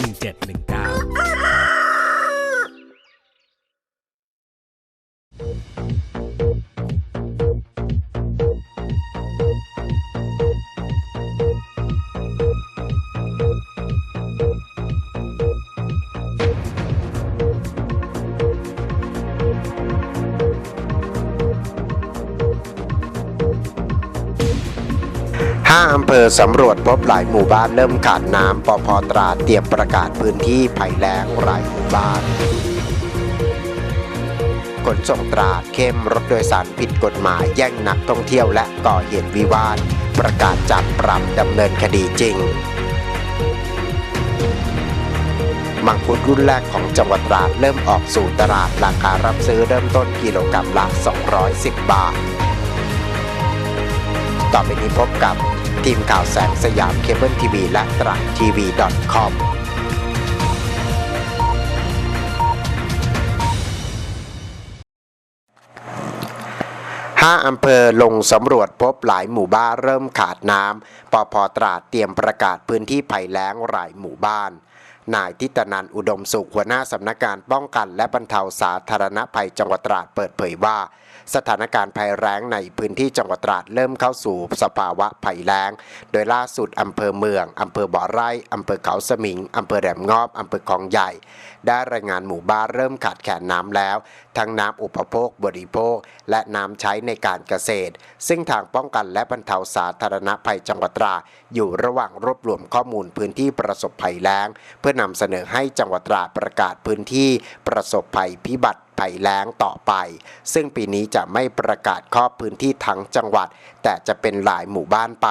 you 7 1 5 อำเภอสำรวจพบหลายหมู่บ้านเริ่มขาดน้ำปพตราเตรียมประกาศพื้นที่ภัยแล้งหลายหมู่บ้านขนส่งตราเข้มรถโดยสารผิดกฎหมายแย่งนักท่องเที่ยวและก่อเหตุวิวาทประกาศจับปรับดำเนินคดีจริง มังคุดรุ่นแรกของจังหวัดตราเริ่มออกสู่ตลาดราคารับซื้อเริ่มต้นกิโลกรัมละ 210 บาท ต่อไปนี้พบกับ ทีมข่าวแสงสยามเคเบิลทีวีและตราดทีวี .com ห้าอำเภอลงสำรวจพบหลายหมู่บ้านเริ่มขาดน้ำปพตราดเตรียมประกาศพื้นที่ภัยแล้งหลายหมู่บ้านนายทิตนันอุดมสุขหัวหน้าสำนักงานป้องกันและบรรเทาสาธารณภัยจังหวัดตราดเปิดเผยว่า สถานการณ์ภัยแล้งในพื้นที่จังหวัดตราดเริ่มเข้าสู่สภาวะภัยแล้ง โดยล่าสุดอำเภอเมืองอำเภอบ่อไร่อำเภอเขาสมิงอำเภอแหลมงอบอำเภอคลองใหญ่ ได้รายงานหมู่บ้านเริ่มขาดแคลนน้ำแล้ว ทั้งน้ำอุปโภคบริโภค และน้ำใช้ในการเกษตร ซึ่งทางป้องกันและบรรเทาสาธารณภัยจังหวัดตราดอยู่ระหว่างรวบรวมข้อมูลพื้นที่ประสบภัยแล้ง เพื่อนำเสนอให้จังหวัดตราดประกาศพื้นที่ประสบภัยพิบัติ ภัยแล้งต่อไป ซึ่งปีนี้จะไม่ประกาศครอบพื้นที่ทั้งจังหวัด แต่จะเป็นหลายหมู่บ้านไป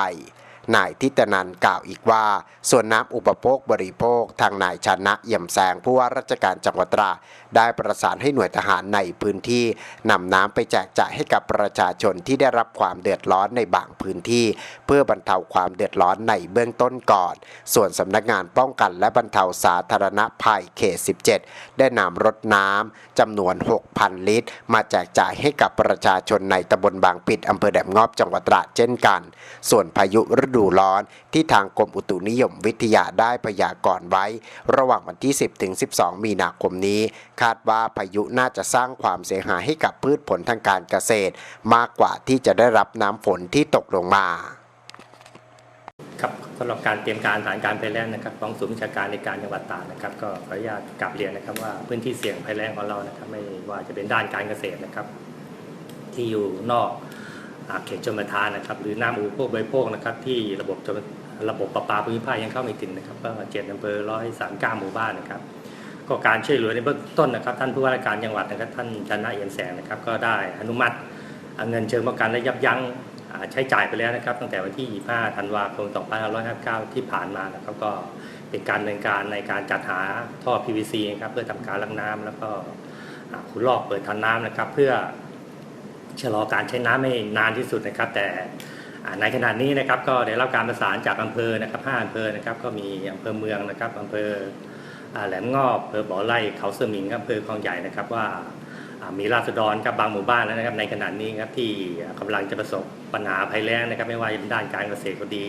นายทิตนันกล่าวอีกว่า ส่วนน้ำอุปโภคบริโภคทางนายชนะเอี่ยมแสงผู้ว่าราชการจังหวัดตราได้ประสานให้หน่วยทหารในพื้นที่นำน้ำไปแจกจ่ายให้กับประชาชนที่ได้รับความเดือดร้อนในบางพื้นที่ เพื่อบรรเทาความเดือดร้อนในเบื้องต้นก่อน ส่วนสำนักงานป้องกันและบรรเทาสาธารณภัยเขต 17 ได้นำรถน้ำจำนวน 6,000 ลิตร มาแจกจ่ายให้กับประชาชนในตำบลบางปิดอำเภอแหลมงอบจังหวัดตราดเช่นกัน ส่วนพายุฤดูร้อน ที่ทางกรมอุตุนิยมวิทยาได้พยากรณ์ไว้ ระหว่างวันที่ 10ถึง12 มีนาคมนี้ คาดว่าพายุน่าจะสร้างความเสียหายให้กับพืชผลทางการเกษตร มากกว่าที่จะได้รับน้ำฝนที่ตกลงมาครับสำหรับการเตรียมการสถานการณ์ภัยแล้งนะครับของศูนย์วิชาการในการจังหวัดตาดนะครับ ก็ขออนุญาตกลับเรียนนะครับว่าพื้นที่เสี่ยงภัยแล้งของเรานะครับ ไม่ว่าจะเป็นด้านการเกษตรนะครับ ที่อยู่นอก เขตชนประทานนะครับ หรือน้ำอุปโภคบริโภคนะครับ ที่ระบบชนระบบประปาภูมิภาคยังเข้าไม่ถึงนะครับก็เจ็ดอำเภอร้อยสามเก้าหมู่บ้านนะครับ ก็การช่วยเหลือในเบื้องต้นนะครับ ท่านผู้ว่าราชการจังหวัดนะครับ ท่านชนะเอียมแสงนะครับ ก็ได้อนุมัติเงินเชิงป้องกันและยับยั้งใช้จ่ายไปแล้วนะครับ ตั้งแต่วันที่ 25 ธันวาคม 2559 ที่ผ่านมานะครับก็เป็นการดำเนินการในการจัดหาท่อ PVC นะครับเพื่อทำการล้างน้ำแล้วก็อ่าขุดลอกเปิดทันน้ำนะครับ เพื่อ ชะลอการใช้น้ำให้นานที่สุดนะครับ แต่ในขณะนี้นะครับก็ได้รับการประสานจากอำเภอนะครับ5อำเภอนะครับก็มีอำเภอเมืองนะครับอำเภอแหลมงอบอำเภอบ่อไร่เขาสมิงอำเภอคลองใหญ่นะครับว่ามีราษฎรครับบางหมู่บ้านแล้วนะครับ ในขณะนี้ครับที่กำลังจะประสบปัญหาภัยแล้งนะครับ ไม่ว่าจะเป็นด้านการเกษตรก็ดี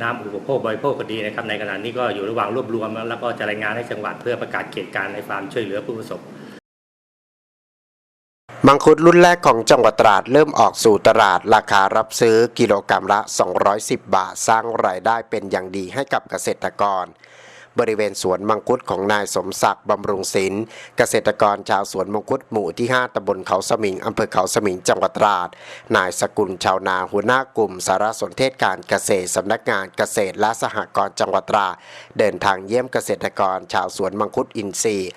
น้ำอุปโภคบริโภคก็ดีนะครับ ในขณะนี้ก็อยู่ระหว่างรวบรวม แล้วก็จะรายงานให้จังหวัดเพื่อประกาศเขตการในฟาร์มช่วยเหลือผู้ประสบ มังคุดรุ่นแรกของจังหวัดตราดเริ่มออกสู่ตลาดราคารับซื้อกิโลกรรัมละ 210 บาท สร้างรายได้เป็นอย่างดีให้กับเกษตรกร บริเวณสวนมังคุดของนายสมศักดิ์บำรุงศิลป์เกษตรกรชาวสวนมังคุดหมู่ที่ 5ตำบลเขาสมิงอำเภอเขาสมิงจังหวัดตราด นายสกุลชาวนาหัวหน้ากลุ่ม สารสนเทศการเกษตรสำนักงานเกษตรและสหกรณ์จังหวัดตราดเดินทางเยี่ยมเกษตรกรชาวสวนมังคุดอินทรีย์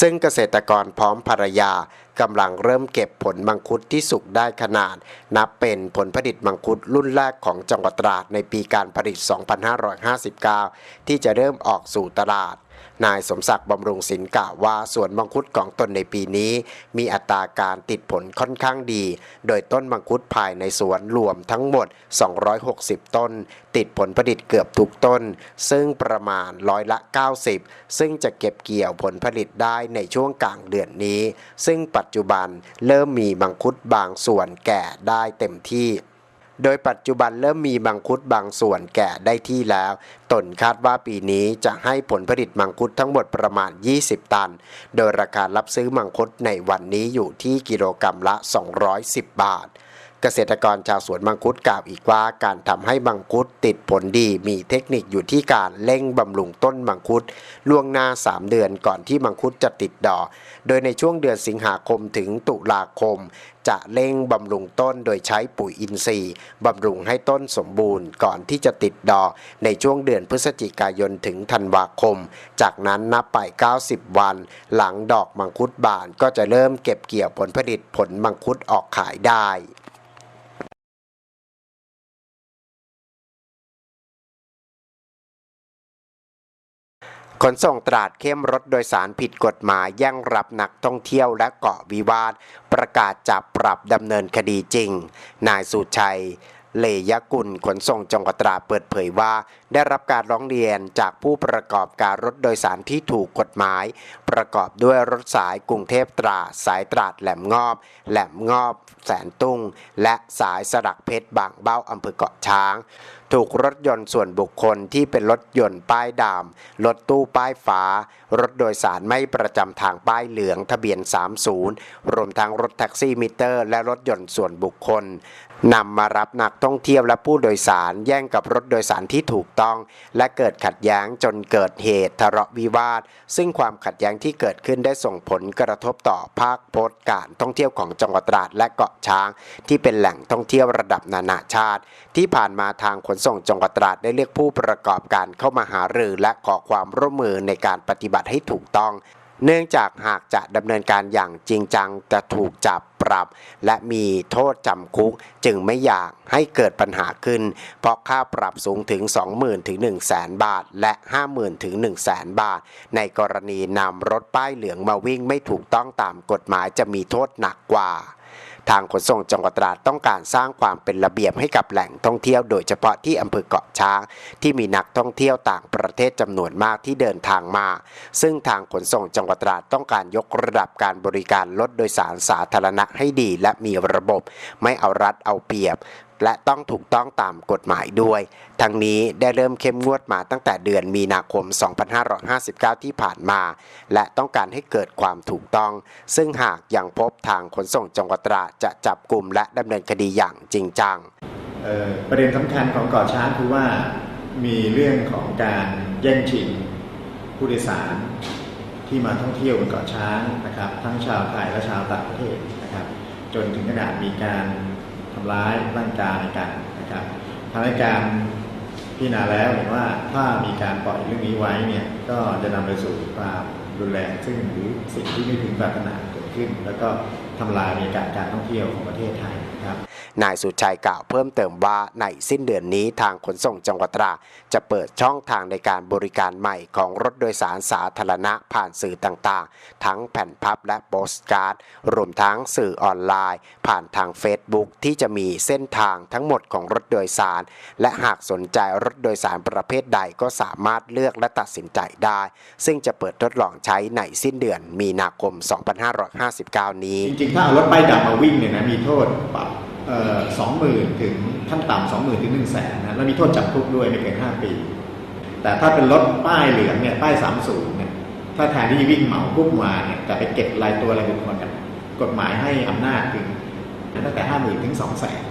ซึ่งเกษตรกรพร้อมภรรยา กำลังเริ่มเก็บผลมังคุดที่สุกได้ขนาด นับเป็นผลผลิตมังคุดรุ่นแรกของจังหวัดตราดในปีการผลิต 2559 ที่จะเริ่มออกสู่ตลาด นายสมศักดิ์บำรุงศิลป์กล่าวว่าสวนมังคุดของตนในปีนี้ มีอัตราการติดผลค่อนข้างดี โดยต้นมังคุดภายในสวนรวมทั้งหมด 260 ต้น ติดผลผลิตเกือบทุกต้น ซึ่งประมาณร้อยละ 90 ซึ่งจะเก็บเกี่ยวผลผลิตได้ในช่วงกลางเดือนนี้ ซึ่งปัจจุบันเริ่มมีมังคุดบางส่วนแก่ได้เต็มที่ โดยปัจจุบันเริ่มมีมังคุดบางส่วนแก่ได้ที่แล้ว ตนคาดว่าปีนี้จะให้ผลผลิตมังคุดทั้งหมดประมาณ 20 ตัน โดยราคารับซื้อมังคุดในวันนี้อยู่ที่กิโลกรรัมละ 210 บาท เกษตรกรชาวสวนมังคุดกล่าวอีกว่าการทำให้มังคุดติดผลดีมีเทคนิคอยู่ที่การเร่งบำรุงต้นมังคุดล่วงหน้า 3 เดือนก่อนที่มังคุดจะติดดอก โดยในช่วงเดือนสิงหาคมถึงตุลาคม จะเร่งบำรุงต้นโดยใช้ปุ๋ยอินทรีย์บำรุงให้ต้นสมบูรณ์ก่อนที่จะติดดอกในช่วงเดือนพฤศจิกายนถึงธันวาคม จากนั้นนับไป 90 วัน หลังดอกมังคุดบานก็จะเริ่มเก็บเกี่ยวผลผลิตผลมังคุดออกขายได้ ขนส่งตราดเข้มรถโดยสารผิดกฎหมายแย่งรับนักท่องเที่ยวและเกาะวิวาท ประกาศจับปรับดำเนินคดีจริง นายสุชัยเลยกุลขนส่งจังหวัดตราดเปิดเผยว่า ได้รับการร้องเรียนจากผู้ประกอบการรถโดยสารที่ถูกกฎหมาย ประกอบด้วยรถสายกรุงเทพตราสายตราดแหลมงอบ แหลมงอบ แสนตุ้ง และสายสลักเพชรบางเบ้าอำเภอเกาะช้างถูกรถยนต์ส่วนบุคคลที่เป็นรถยนต์ป้ายดำรถตู้ป้ายฟ้า รถโดยสารไม่ประจำทางป้ายเหลืองทะเบียน 30 รวมทั้งรถแท็กซี่มิเตอร์ และรถยนต์ส่วนบุคคลนำมารับนักท่องเที่ยวและผู้โดยสารแย่งกับรถโดยสารที่ถูกต้อง และเกิดขัดแย้งจนเกิดเหตุทะเลาะวิวาท ซึ่งความขัดแย้งที่เกิดขึ้นได้ส่งผลกระทบต่อภาคโพสต์การท่องเที่ยวของจังหวัดตราดและเกาะช้าง ที่เป็นแหล่งท่องเที่ยวระดับนานาชาติ ที่ผ่านมาทางขนส่งจังหวัดตราดได้เรียกผู้ประกอบการเข้ามาหารือและขอความร่วมมือในการปฏิบัติให้ถูกต้อง เนื่องจากหากจะดำเนินการอย่างจริงจังจะถูกจับปรับ และมีโทษจำคุกจึงไม่อยากให้เกิดปัญหาขึ้น เพราะค่าปรับสูงถึง 20,000 ถึง 1 0 0 0 0แบาท และ 50,000 ถึง 1 0 0 0 0 0บาท ในกรณีนำรถป้ายเหลืองมาวิ่งไม่ถูกต้องตามกฎหมายจะมีโทษหนักกว่า ทางขนส่งจังหวัดตราดต้องการสร้างความเป็นระเบียบให้กับแหล่งท่องเที่ยวโดยเฉพาะที่อำเภอเกาะช้าง ที่มีนักท่องเที่ยวต่างประเทศจำนวนมากที่เดินทางมา ซึ่งทางขนส่งจังหวัดตราดต้องการยกระดับการบริการรถโดยสารสาธารณะให้ดีและมีระบบ ไม่เอารัดเอาเปรียบและต้องถูกต้องตามกฎหมายด้วย ทั้งนี้ได้เริ่มเข้มงวดมาตั้งแต่เดือนมีนาคม 2559 ที่ผ่านมา และต้องการให้เกิดความถูกต้อง ซึ่งหากยังพบทางขนส่งจังหวัดตราจะจับกลุ่มและดำเนินคดีอย่างจริงจังเออประเด็นสำคัญของเกาะช้างคือว่ามีเรื่องของการแย่งชิงผู้โดยสารที่มาท่องเที่ยวบนเกาะช้างนะครับ ทั้งชาวไทยและชาวต่างประเทศนะครับ จนถึงขนาดมีการ ร้ายร่างกายกันนะครับทางรายการพิจารณาแล้วเห็นว่าถ้ามีการปล่อยเรื่องนี้ไว้เนี่ยก็จะนำไปสู่ความรุนแรงซึ่งหรือสิ่งที่ไม่พึงปรารถนาเกิดขึ้น แล้วก็ทำลายบรรยากาศการท่องเที่ยวของประเทศไทยนะครับ นายสุชัยกล่าวเพิ่มเติมว่าในสิ้นเดือนนี้ทางขนส่งจังหวัดตราจะเปิดช่องทางในการบริการใหม่ของรถโดยสารสาธารณะผ่านสื่อต่างๆ ทั้งแผ่นพับและโปสการ์ด รวมทั้งสื่อออนไลน์ ผ่านทาง Facebook ที่จะมีเส้นทางทั้งหมดของรถโดยสาร และหากสนใจรถโดยสารประเภทใดก็สามารถเลือกและตัดสินใจได้ ซึ่งจะเปิดทดลองใช้ในสิ้นเดือนมีนาคม 2559 นี้ จริงๆ ถ้าเอารถป้ายดำมาวิ่งเนี่ยนะมีโทษปรับ สองหมื่นถึงขั้นต่ำสองหมื่นถึงหนึ่งแสนนะแล้วมีโทษจำคุกด้วยไม่เกินห้าปี แต่ถ้าเป็นรถป้ายเหลืองเนี่ยป้ายสามศูนย์เนี่ยถ้าแทนที่วิ่งเหมาปุ๊บมาเนี่ยแต่ไปเก็บรายตัวรายบุคคลกันกฎหมายให้อำนาจถึงตั้งแต่ห้าหมื่นถึงสองแสน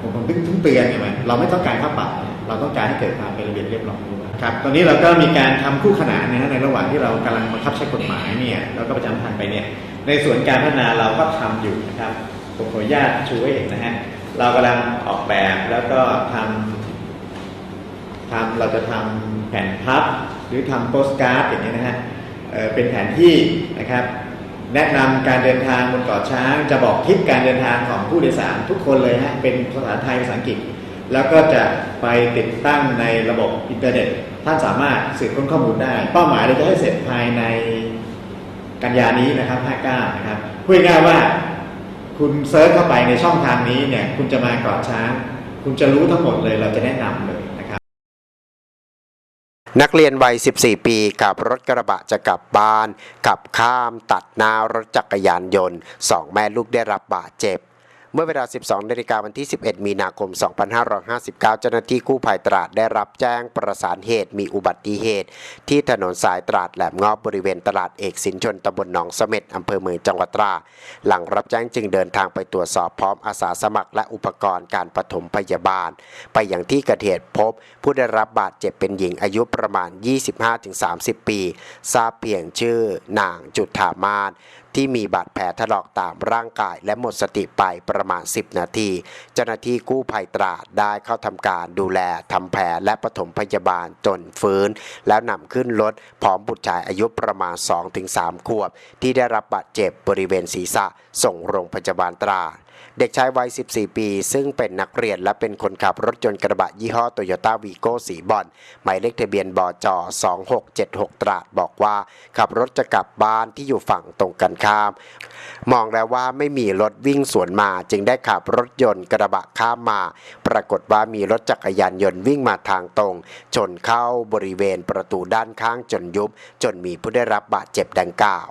ผมผมถึงเตือนใช่ไหมเราไม่ต้องการค่าปรับเนี่ยเราต้องการให้เกิดความเป็นระเบียบเรียบร้อยด้วยครับตอนนี้เราก็มีการทำคู่ขนานนะในระหว่างที่เรากำลังบังคับใช้กฎหมายเนี่ยแล้วก็ประจำทางไปเนี่ยในส่วนการพัฒนาเราก็ทำอยู่นะครับ ผมขออนุญาตชูให้เห็นนะฮะ เรากำลังออกแบบแล้วก็ทำทำเราจะทำแผ่นพับหรือทำโปสการ์ดอย่างนี้ยนะฮะเอ่อเป็นแผนที่นะครับ แนะนำการเดินทางบนเกาะช้างจะบอกทิศการเดินทางของผู้โดยสารทุกคนเลยฮะเป็นภาษาไทยภาษาอังกฤษ แล้วก็จะไปติดตั้งในระบบอินเทอร์เน็ต ท่านสามารถสืบค้นข้อมูลได้ เป้าหมายเราจะให้เสร็จภายในกันยานี้นะครับ 59 นะครับพูดง่ายว่า คุณเซิร์ชเข้าไปในช่องทางนี้เนี่ยคุณจะมาเกาะช้าง คุณจะรู้ทั้งหมดเลยเราจะแนะนำเลยนะครับ นักเรียนวัย 14 ปีกับรถกระบะจะกลับบ้าน ขับข้ามตัดหน้ารถจักรยานยนต์สองแม่ลูกได้รับบาดเจ็บ เมื่อเวลา 12นาฬิกาวันที่ 11 มีนาคม 2559 เจ้าหน้าที่กู้ภัยตราดได้รับแจ้งประสานเหตุมีอุบัติเหตุ ที่ถนนสายตราดแหลมงอบบริเวณตลาดเอกสินชนตำบลหนองเสม็ดอำเภอเมืองจังหวัดตราดหลังรับแจ้งจึงเดินทางไปตรวจสอบพร้อมอาสาสมัครและอุปกรณ์การปฐมพยาบาล ไปอย่างที่เกิดเหตุพบ ผู้ได้รับบาดเจ็บเป็นหญิงอายุประมาณ 25-30 ปี ทราบเพียงชื่อนางจุธามาศ ที่มีบาดแผลถลอกตามร่างกายและหมดสติไปประมาณ 10 นาที เจ้าหน้าที่กู้ภัยตราดได้เข้าทำการดูแลทำแผลและปฐมพยาบาลจนฟื้น แล้วนำขึ้นรถพร้อมบุตรชายอายุประมาณ 2-3 ขวบ ที่ได้รับบาดเจ็บบริเวณศีรษะส่งโรงพยาบาลตราด เด็กชายวัย 14 ปี ซึ่งเป็นนักเรียนและเป็นคนขับรถยนต์กระบะยี่ห้อโตโยต้าวีโก้สีบอลหมายเลขทะเบียนบจ2676 ตราดบอกว่า ขับรถจะกลับบ้านที่อยู่ฝั่งตรงกันข้าม มองแล้วว่าไม่มีรถวิ่งสวนมา จึงได้ขับรถยนต์กระบะข้ามมา ปรากฏว่ามีรถจักรยานยนต์วิ่งมาทางตรง ชนเข้าบริเวณประตูด้านข้างจนยุบ จนมีผู้ได้รับบาดเจ็บดังกล่าว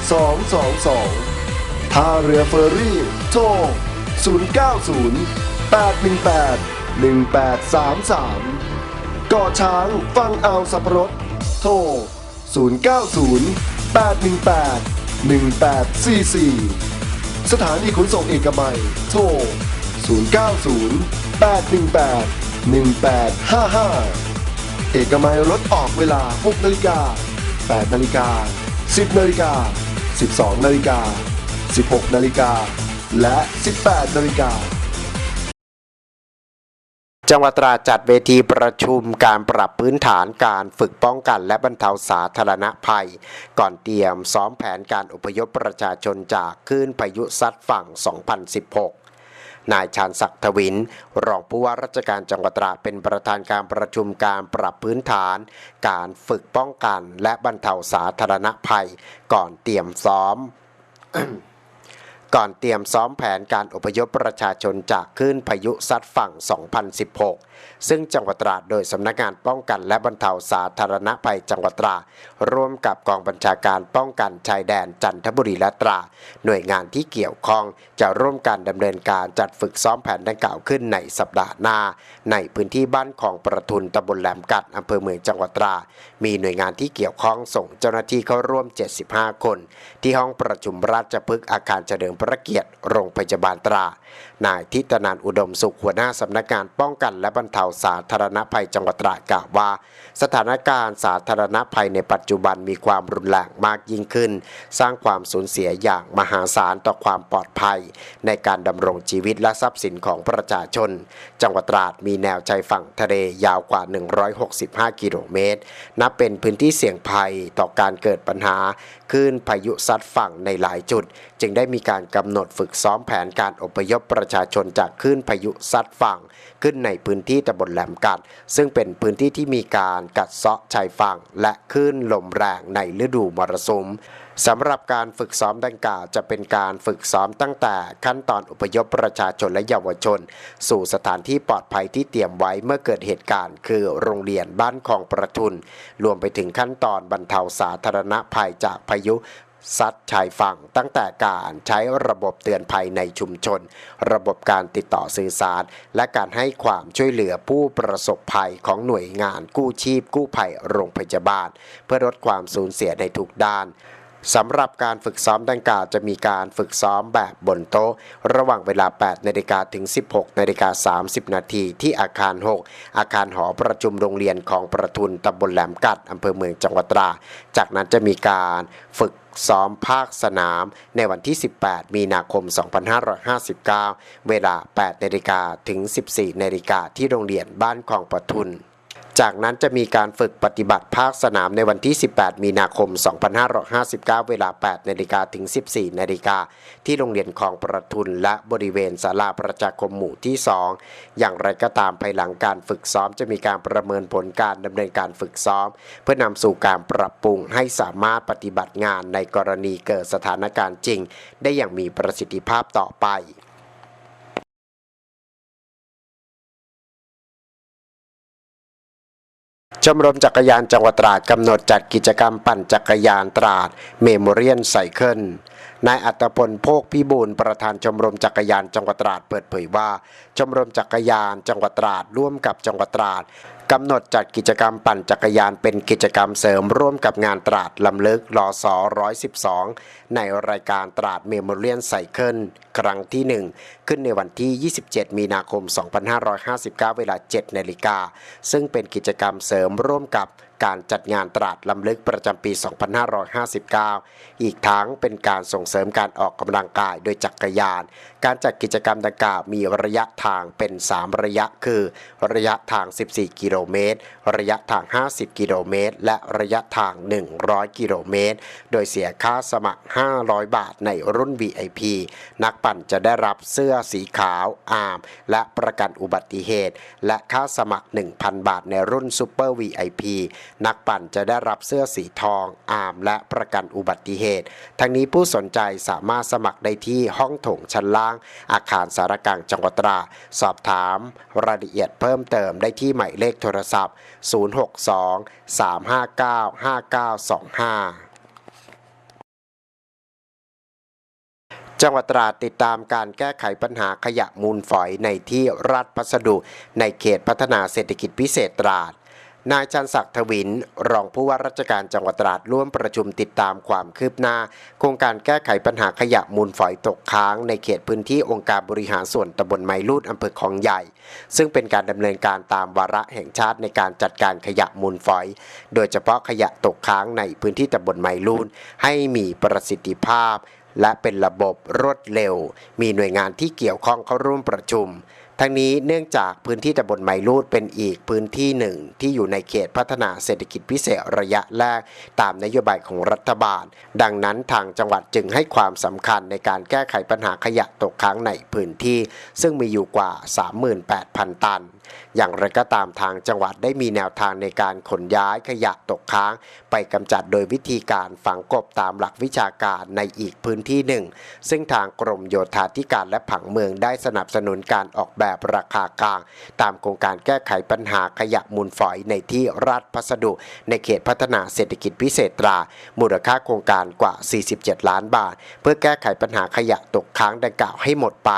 222ท่าเรือเฟอร์รี่ โทร 090 818 1833กาะช้างฟังเอาสับปะรดโทร 090 818 1844 สถานีขนส่งเอกมัย โทร 090 818 1855 เอกมัยรถออกเวลา 6 นาฬิกา 8 นาฬิกา 10 นาฬิกา 12 นาฬิกา 16 นาฬิกา และ 18 นาฬิกาจังหวัดตราดจัดเวทีประชุมการปรับพื้นฐานการฝึกป้องกันและบรรเทาสาธารณภัย ก่อนเตรียมซ้อมแผนการอพยพประชาชนจากคลื่นพายุซัดฝั่ง 2016 นายชาญศักดิ์ทวิน รองผู้ว่าราชการจังหวัดตราดเป็นประธานการประชุมการปรับพื้นฐาน การฝึกป้องกันและบรรเทาสาธารณภัย ก่อนเตรียมซ้อมก่อนเตรียมซ้อมแผนการอพยพประชาชนจากคลื่นพายุซัดฝั่ง 2016 ซึ่งจังหวัดตราดโดยสำนักงานป้องกันและบรรเทาสาธารณภัยจังหวัดตราด ร่วมกับกองบัญชาการป้องกันชายแดนจันทบุรีและตรา หน่วยงานที่เกี่ยวข้องจะร่วมกันดำเนินการจัดฝึกซ้อมแผนดังกล่าวขึ้นในสัปดาห์หน้า ในพื้นที่บ้านของประทุนตำบลแหลมกัดอำเภอเมืองจังหวัดตรา มีหน่วยงานที่เกี่ยวข้องส่งเจ้าหน้าที่เข้าร่วม 75 คน ที่ห้องประชุมราชพฤกษ์อาคารเฉลิมพระเกียรติโรงพยาบาลตรา นายทิตนันอุดมสุขหัวหน้าสำนักงานป้องกันและบรรเทาสาธารณภัยจังหวัดตรากล่าวว่า สถานการณ์สาธารณภัยในปัจจุจุบันมีความรุนแรงมากยิ่งขึ้น สร้างความสูญเสียอย่างมหาศาลต่อความปลอดภัย ในการดำรงชีวิตและทรัพย์สินของประชาชน จังหวัดตราดมีแนวชายฝั่งทะเลยาวกว่า 165 กิโลเมตร นับเป็นพื้นที่เสี่ยงภัยต่อการเกิดปัญหา คลื่นพายุซัดฝั่งในหลายจุด จึงได้มีการกำหนดฝึกซ้อมแผนการอพยพประชาชนจากคลื่นพายุซัดฝั่ง ขึ้นในพื้นที่ตำบลแหลมกัด ซึ่งเป็นพื้นที่ที่มีการกัดเซาะชายฝั่งและคลื่นลมแรงในฤดูมรสุมสำหรับการฝึกซ้อมดังกล่าวจะเป็นการฝึกซ้อมตั้งแต่ขั้นตอนอพยพประชาชนและเยาวชน สู่สถานที่ปลอดภัยที่เตรียมไว้เมื่อเกิดเหตุการณ์ คือโรงเรียนบ้านของประทุน รวมไปถึงขั้นตอนบรรเทาสาธารณภัยจากพายุซัดชายฝั่งตั้งแต่การใช้ระบบเตือนภัยในชุมชน ระบบการติดต่อสื่อสาร และการให้ความช่วยเหลือผู้ประสบภัยของหน่วยงานกู้ชีพกู้ภัยโรงพยาบาล เพื่อลดความสูญเสียในทุกด้าน สำหรับการฝึกซ้อมดังกล่าวจะมีการฝึกซ้อมแบบบนโต๊ะ ระหว่างเวลา 8 นาฬิกาถึง 16 นาฬิกา 30 นาทีที่อาคาร 6 อาคารหอประชุมโรงเรียนของประทุนตำบลแหลมกัดอำเภอเมืองจังหวัดตรา จากนั้นจะมีการฝึกซ้อมภาคสนามในวันที่ 18 มีนาคม 2559 เวลา 8 นาฬิกาถึง 14 นาฬิกาที่โรงเรียนบ้านคลองประทุน จากนั้นจะมีการฝึกปฏิบัติภาคสนามในวันที่ 18 มีนาคม 2559 เวลา 8 นาฬิกาถึง 14 นาฬิกา ที่โรงเรียนคลองประทุนและบริเวณศาลาประชาคมหมู่ที่ 2 อย่างไรก็ตามภายหลังการฝึกซ้อมจะมีการประเมินผลการดำเนินการฝึกซ้อม เพื่อนำสู่การปรับปรุงให้สามารถปฏิบัติงานในกรณีเกิดสถานการณ์จริง ได้อย่างมีประสิทธิภาพต่อไป ชมรมจักรยานจังหวัดตราดกำหนดจัดกิจกรรมปั่นจักรยานตราดเมโมเรียนไซเคิลนายอัตพลโภคพิบูลประธานชมรมจักรยานจังหวัดตราดเปิดเผยว่า ชมรมจักรยานจังหวัดตราดร่วมกับจังหวัดตราดกำหนดจัดกิจกรรมปั่นจักรยานเป็นกิจกรรมเสริมร่วมกับงานตราดลำลึกลศ112 ในรายการตราดเมโมเรียนไซเคิลครั้งที่1 ขึ้นในวันที่ 27 มีนาคม 2559 เวลา 7 นาฬิกา ซึ่งเป็นกิจกรรมเสริมร่วมกับการจัดงานตราดลำลึกประจำปี 2559 อีกทั้งเป็นการส่งเสริมการออกกำลังกายโดยจักรยาน การจัดกิจกรรมดังกล่าวมีระยะทางเป็น 3 ระยะคือ ระยะทาง 14 กิโลเมตร ระยะทาง 50 กิโลเมตร และระยะทาง 100 กิโลเมตร โดยเสียค่าสมัคร 500 บาทในรุ่น VIP นักปั่นจะได้รับเสื้อสีขาวอาร์มและประกันอุบัติเหตุ และค่าสมัคร 1,000 บาทในรุ่นซูเปอร์ VIP นักปั่นจะได้รับเสื้อสีทองอาร์มและประกันอุบัติเหตุ ทั้งนี้ผู้สนใจสามารถสมัครได้ที่ห้องโถงชั้นล่าง อาคารสารกลางจังหวัดตรา สอบถามรายละเอียดเพิ่มเติมได้ที่หมายเลขโทรศัพท์ 062 359 5925 จังหวัดตราดติดตามการแก้ไขปัญหาขยะมูลฝอยในที่รัฐพัสดุในเขตพัฒนาเศรษฐกิจพิเศษตราด นายชันศักดิ์ทวิน รองผู้ว่าราชการจังหวัดตราดร่วมประชุมติดตามความคืบหน้า โครงการแก้ไขปัญหาขยะมูลฝอยตกค้างในเขตพื้นที่องค์การบริหารส่วนตำบลไมลูดอำเภอคลองใหญ่ ซึ่งเป็นการดำเนินการตามวาระแห่งชาติในการจัดการขยะมูลฝอย โดยเฉพาะขยะตกค้างในพื้นที่ตำบลไมลูดให้มีประสิทธิภาพ และเป็นระบบรวดเร็ว มีหน่วยงานที่เกี่ยวข้องเข้าร่วมประชุม ทั้งนี้เนื่องจากพื้นที่ตำบลไมลูดเป็นอีกพื้นที่หนึ่งที่อยู่ในเขตพัฒนาเศรษฐกิจพิเศษระยะแรก ตามนโยบายของรัฐบาล ดังนั้นทางจังหวัดจึงให้ความสำคัญในการแก้ไขปัญหาขยะตกค้างในพื้นที่ ซึ่งมีอยู่กว่า 38,000 ตันอย่างไรก็ตามทางจังหวัดได้มีแนวทางในการขนย้ายขยะตกค้าง ไปกำจัดโดยวิธีการฝังกบตามหลักวิชาการในอีกพื้นที่หนึ่ง ซึ่งทางกรมโยธาธิการและผังเมืองได้สนับสนุนการออกแบบแบบราคากลาง ตามโครงการแก้ไขปัญหาขยะมูลฝอยในที่ราชพัสดุ ในเขตพัฒนาเศรษฐกิจพิเศษตรา มูลค่าโครงการกว่า 47 ล้านบาท เพื่อแก้ไขปัญหาขยะตกค้างดังกล่าวให้หมดไป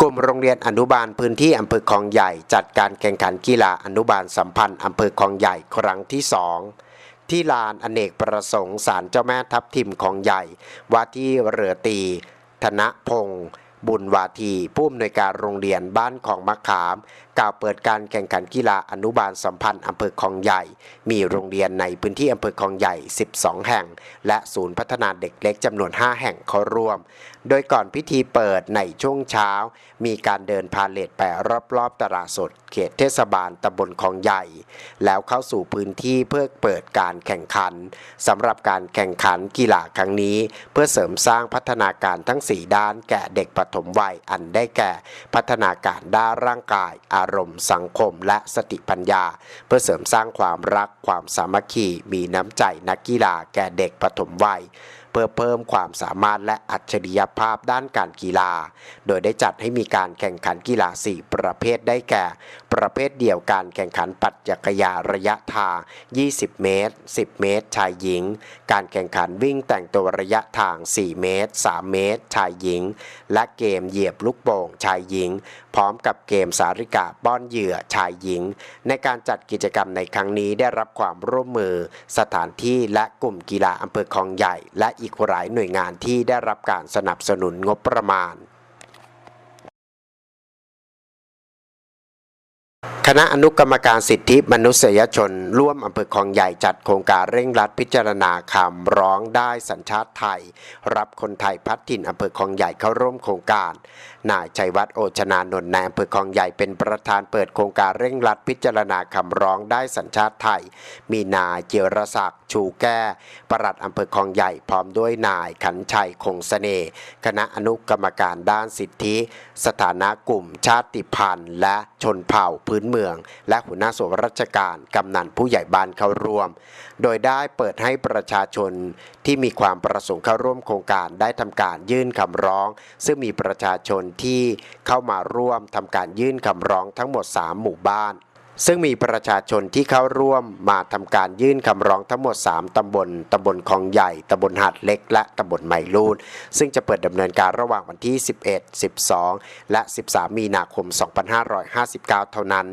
กลุ่มโรงเรียนอนุบาลพื้นที่อำเภอคลองใหญ่ จัดการแข่งขันกีฬาอนุบาลสัมพันธ์อำเภอคลองใหญ่ครั้งที่สอง ที่ลานอเนกประสงค์ศาลเจ้าแม่ทับทิมของใหญ่ว่าที่เรือตี ธนพงศ์ บุญวาทีผู้อำนวยการโรงเรียนบ้านของมะขาม กล่าวเปิดการแข่งขันกีฬาอนุบาลสัมพันธ์อำเภอคลองใหญ่ มีโรงเรียนในพื้นที่อำเภอคลองใหญ่ 12 แห่ง และศูนย์พัฒนาเด็กเล็กจำนวน 5 แห่งเข้าร่วม โดยก่อนพิธีเปิดในช่วงเช้า มีการเดินพาเลทไปรอบๆตลาดสด เขตเทศบาลตำบลคลองใหญ่ แล้วเข้าสู่พื้นที่เพื่อเปิดการแข่งขันสำหรับการแข่งขันกีฬาครั้งนี้ เพื่อเสริมสร้างพัฒนาการทั้ง 4 ด้านแก่เด็กปฐมวัยอันได้แก่ พัฒนาการด้านร่างกาย อารมณ์ สังคม และสติปัญญา เพื่อเสริมสร้างความรักความสามัคคี มีน้ำใจนักกีฬาแก่เด็กปฐมวัยเพื่อเพิ่มความสามารถและอัจฉริยภาพด้านการกีฬา โดยได้จัดให้มีการแข่งขันกีฬา 4 ประเภทได้แก่ ประเภทเดี่ยวการแข่งขันปัดจักรยานระยะทาง 20 เมตร 10 เมตร ชายหญิง การแข่งขันวิ่งแต่งตัวระยะทาง 4 เมตร 3 เมตร ชายหญิง และเกมเหยียบลูกโป่งชายหญิง พร้อมกับเกมสาริกาป้อนเหยื่อชายหญิง ในการจัดกิจกรรมในครั้งนี้ได้รับความร่วมมือ สถานที่และกลุ่มกีฬาอำเภอคลองใหญ่ และอีกหลายหน่วยงานที่ได้รับการสนับสนุนงบประมาณ คณะอนุกรรมการสิทธิมนุษยชน ร่วมอำเภอคลองใหญ่จัดโครงการเร่งรัดพิจารณาคำร้องได้สัญชาติไทย รับคนไทยพัดถิ่นอำเภอคลองใหญ่เข้าร่วมโครงการนายชัยวัฒน์โอชนานนท์นายอำเภอคลองใหญ่เป็นประธานเปิดโครงการเร่งรัดพิจารณาคำร้องได้สัญชาติไทย มีนายเจรศักดิ์ชูแก้ปลัดอำเภอคลองใหญ่พร้อมด้วยนายขันชัยคงเสน่ห์คณะอนุกรรมการด้านสิทธิ สถานะกลุ่มชาติพันธุ์ และชนเผ่าพื้นเมือง และหัวหน้าส่วนราชการกำนันผู้ใหญ่บ้านเข้าร่วม โดยได้เปิดให้ประชาชนที่มีความประสงค์เข้าร่วมโครงการได้ทำการยื่นคำร้อง ซึ่งมีประชาชนที่เข้ามาร่วมทำการยื่นคำร้องทั้งหมด 3 หมู่บ้าน ซึ่งมีประชาชนที่เข้าร่วมมาทำการยื่นคำร้องทั้งหมด 3 ตำบล ตำบลคลองใหญ่ ตำบลหาดเล็ก และตำบลไมลูดซึ่งจะเปิดดำเนินการระหว่างวันที่ 11 12 และ 13 มีนาคม 2559 เท่านั้น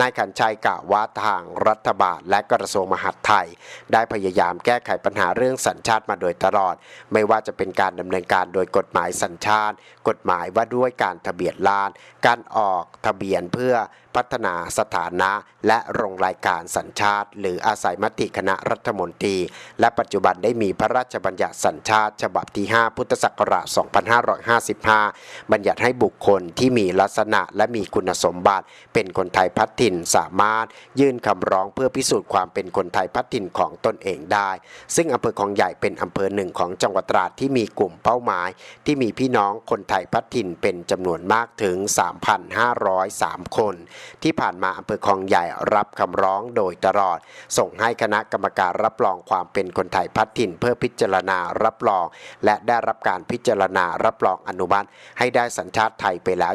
นายขันชัยกล่าวว่าทางรัฐบาลและกระทรวงมหาดไทย ได้พยายามแก้ไขปัญหาเรื่องสัญชาติมาโดยตลอด ไม่ว่าจะเป็นการดำเนินการโดยกฎหมายสัญชาติ กฎหมายว่าด้วยการทะเบียนราษ การออกทะเบียนเพื่อพัฒนาสถานะและลงรายการสัญชาติ หรืออาศัยมติคณะรัฐมนตรี และปัจจุบันได้มีพระราชบัญญัติสัญชาติฉบับที่ 5 พุทธศักราช 2555 บัญญัติให้บุคคลที่มีลักษณะและมีคุณสมบัติ เป็นคนไทยพัดถิ่นสามารถ ยื่นคำร้องเพื่อพิสูจน์ความเป็นคนไทยพัดถิ่นของตนเองได้ ซึ่งอำเภอคลองใหญ่เป็นอำเภอหนึ่งของจังหวัดตราดที่มีกลุ่มเป้าหมาย ที่มีพี่น้องคนไทยพัดถิ่นเป็นจำนวนมากถึง3 3,503 คน ที่ผ่านมาอำเภอคลองใหญ่รับคำร้องโดยตลอด ส่งให้คณะกรรมการรับรองความเป็นคนไทยพัดถิ่น เพื่อพิจารณารับรอง และได้รับการพิจารณารับรองอนุมัติ ให้ได้สัญชาติไทยไปแล้ว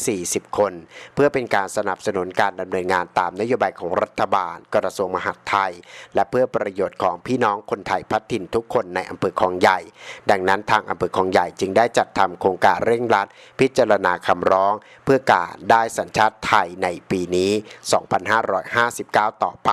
740 คน เพื่อเป็นการสนับสนุนการดำเนินงานตามนโยบายของรัฐบาล กระทรวงมหาดไทย และเพื่อประโยชน์ของพี่น้องคนไทยพัดถิ่นทุกคนในอำเภอคลองใหญ่ ดังนั้นทางอำเภอคลองใหญ่จึงได้จัดทำโครงการเร่งรัด พิจารณาคำร้องเพื่อการได้สัญชาติไทยในปีนี้ 2559 ต่อไป